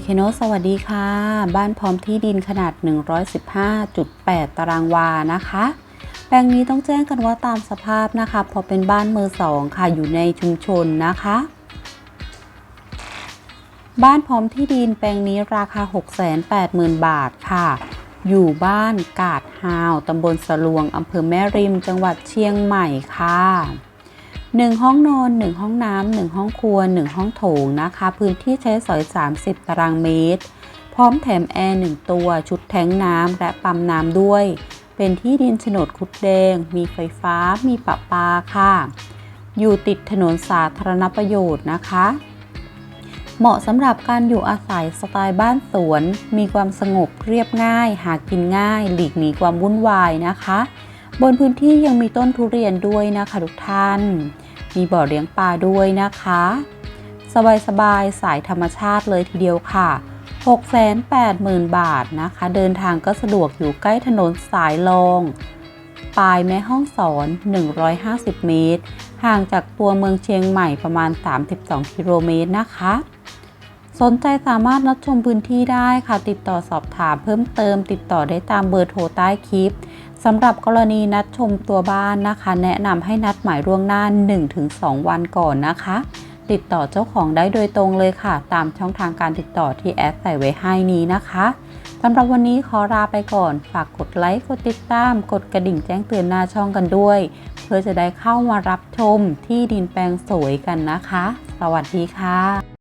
เคโนสวัสดีค่ะ บ้านพร้อมที่ดินขนาด 115.8 ตารางวานะคะ แปลงนี้ต้องแจ้งกันว่าตามสภาพนะคะ พอเป็นบ้านมือสองค่ะ อยู่ในชุมชนนะคะ บ้านพร้อมที่ดินแปลงนี้ราคา 680,000 บาทค่ะ อยู่บ้านกาดฮาว ตำบลสลวง อำเภอแม่ริม จังหวัดเชียงใหม่ค่ะ 1 ห้องนอน 1 ห้องน้ำ1ห้องครัว 1 ห้องโถงนะคะ พื้นที่ใช้สอย 30 ตารางเมตร พร้อมแถมแอร์ 1 ตัว ชุดแทงน้ำและปั๊มน้ำด้วย เป็นที่ดินโฉนดคุดแดง มีไฟฟ้า มีประปาค่ะ อยู่ติดถนนสาธารณประโยชน์นะคะ เหมาะสำหรับการอยู่อาศัยสไตล์บ้านสวน มีความสงบเรียบง่าย หากินง่าย หลีกหนีความวุ่นวายนะคะ บนพื้นที่ยังมีต้นทุเรียนด้วยนะคะทุกท่าน มีบ่อเลี้ยงปลาด้วยนะคะ สบายๆสายธรรมชาติเลยทีเดียวค่ะ 680,000 บาทนะคะ เดินทางก็สะดวกอยู่ใกล้ถนนสายรองปลายแม่ห้องสอน 150 เมตร ห่างจากตัวเมืองเชียงใหม่ประมาณ 32 กิโลเมตรนะคะ สนใจสามารถนัดชมพื้นที่ได้ค่ะ ติดต่อสอบถามเพิ่มเติม ติดต่อได้ตามเบอร์โทรใต้คลิป สำหรับกรณีนัดชมตัวบ้านนะคะ แนะนำให้นัดหมายล่วงหน้า 1-2 วันก่อนนะคะ ติดต่อเจ้าของได้โดยตรงเลยค่ะ ตามช่องทางการติดต่อที่แอดใส่ไว้ให้นี้นะคะสำหรับวันนี้ขอลาไปก่อน ฝากกดไลค์ กดติดตาม กดกระดิ่งแจ้งเตือนหน้าช่องกันด้วย เพื่อจะได้เข้ามารับชมที่ดินแปลงสวยกันนะคะ สวัสดีค่ะ